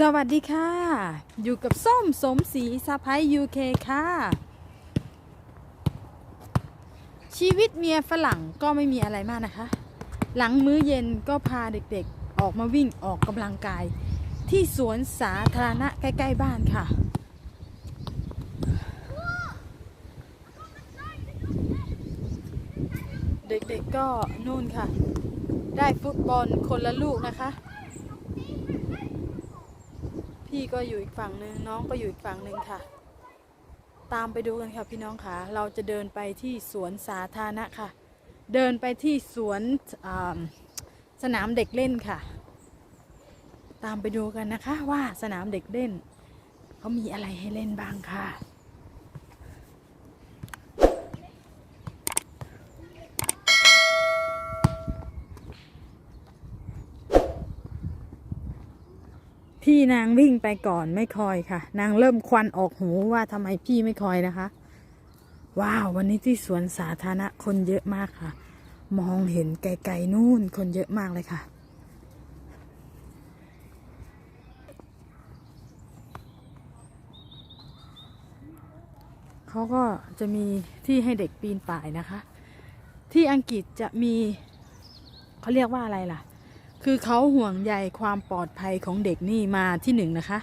สวัสดีค่ะ อยู่กับส้มสมศรีสะพายยูเคค่ะ ชีวิตเมียฝรั่งก็ไม่มีอะไรมากนะคะ หลังมื้อเย็นก็พาเด็กๆออกมาวิ่งออกกำลังกาย ที่สวนสาธารณะใกล้ๆบ้านค่ะ เด็กๆก็นู่นค่ะ ได้ฟุตบอลคนละลูกนะคะ พี่ก็อยู่อีกฝั่งหนึ่งน้องก็อยู่อีกฝั่งหนึ่งค่ะ ตามไปดูกันค่ะพี่น้องค่ะ เราจะเดินไปที่สวนสาธารณะค่ะ เดินไปที่สวนสนามเด็กเล่นค่ะ ตามไปดูกันนะคะว่าสนามเด็กเล่นเขามีอะไรให้เล่นบ้างค่ะ พี่นางวิ่งไปก่อนไม่คอยค่ะ นางเริ่มควันออกหูว่าทำไมพี่ไม่คอยนะคะ ว้าว วันนี้ที่สวนสาธารณะคนเยอะมากค่ะ มองเห็นไกลๆนู่นคนเยอะมากเลยค่ะ เขาก็จะมีที่ให้เด็กปีนป่ายนะคะ ที่อังกฤษจะมีเขาเรียกว่าอะไรล่ะ คือเขาห่วงใยความปลอดภัยของเด็กนี่มาที่หนึ่งนะคะ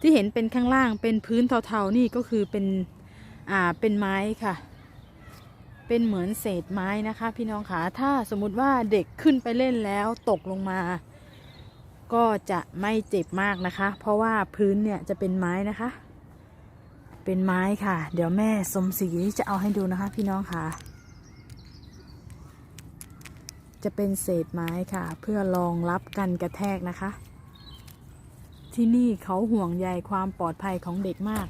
ที่เห็นเป็นข้างล่างเป็นพื้นเทาๆนี่ก็คือเป็นอ่าเป็นไม้ค่ะ เป็นเหมือนเศษไม้นะคะ พี่น้องคะถ้าสมมติว่าเด็กขึ้นไปเล่นแล้วตกลงมา ก็จะไม่เจ็บมากนะคะ เพราะว่าพื้นเนี่ยจะเป็นไม้นะคะ เป็นไม้ค่ะ เดี๋ยวแม่สมศรีจะเอาให้ดูนะคะ พี่น้องค่ะ จะเป็นเศษไม้ค่ะ เพื่อรองรับกันกระแทกนะคะ ที่นี่เขาห่วงใยความปลอดภัยของเด็กมาก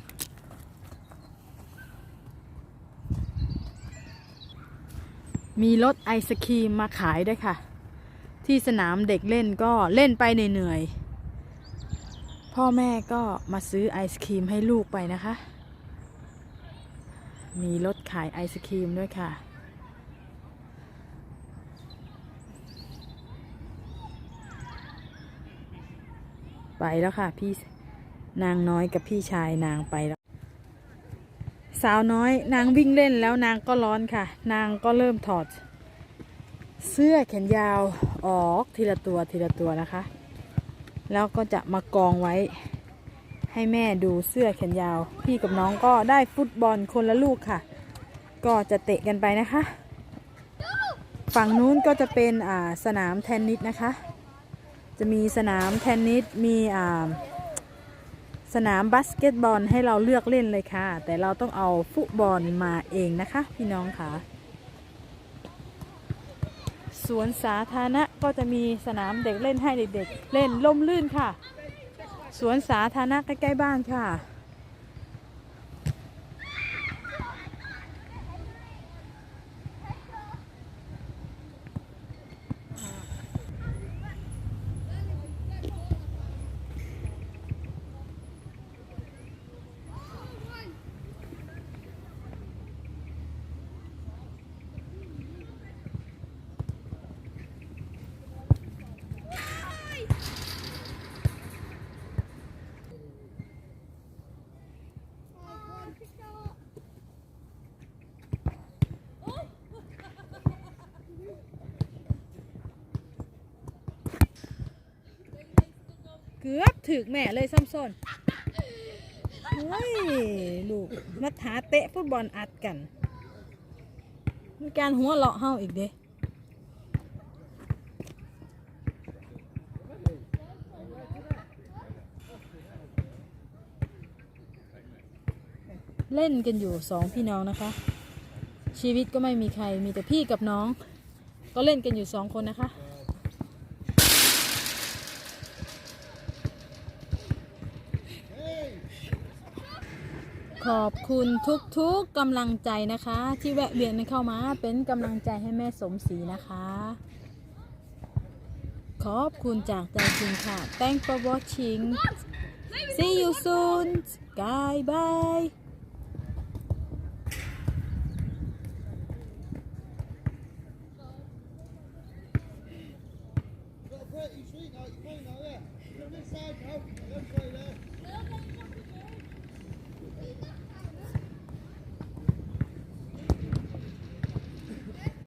มีรถไอศครีมมาขายด้วยค่ะ ที่สนามเด็กเล่นก็เล่นไปเหนื่อยๆพ่อแม่ก็มาซื้อไอศครีมให้ลูกไปนะคะ มีรถขายไอศครีมด้วยค่ะ ไปแล้วค่ะ พี่นางน้อยกับพี่ชายนางไปแล้ว สาวน้อยนางวิ่งเล่นแล้วนางก็ร้อนค่ะ นางก็เริ่มถอด เสื้อแขนยาวออกทีละตัวทีละตัวนะคะ แล้วก็จะมากองไว้ ให้แม่ดูเสื้อแขนยาว พี่กับน้องก็ได้ฟุตบอลคนละลูกค่ะ ก็จะเตะกันไปนะคะ ฝั่งนู้นก็จะเป็นสนามเทนนิสนะคะ จะมีสนามเทนนิสมีอ่าสนามบาสเกตบอลให้เราเลือกเล่นเลยค่ะ แต่เราต้องเอาฟุตบอลมาเองนะคะ พี่น้องค่ะสวนสาธารณะก็จะมีสนามเด็กเล่นให้เด็กๆเล่นล่มลื่นค่ะ สวนสาธารณะใกล้ๆบ้านค่ะ เกือบถึกแม่เลยซ้ำซ้อนเฮ้ยลูกมาถาเตะฟุตบอลอัดกัน มีการหัวเลาะเฮาอีกเด้เล่นกันอยู่สองพี่น้องนะคะ ชีวิตก็ไม่มีใครมีแต่พี่กับน้อง ก็เล่นกันอยู่สองคนนะคะ ขอบคุณทุกๆกำลังใจนะคะ ที่แวะเวียนเข้ามาเป็นกำลังใจให้แม่สมศรีนะคะ ขอบคุณจากใจจริงค่ะ thank for watching See you soon Bye bye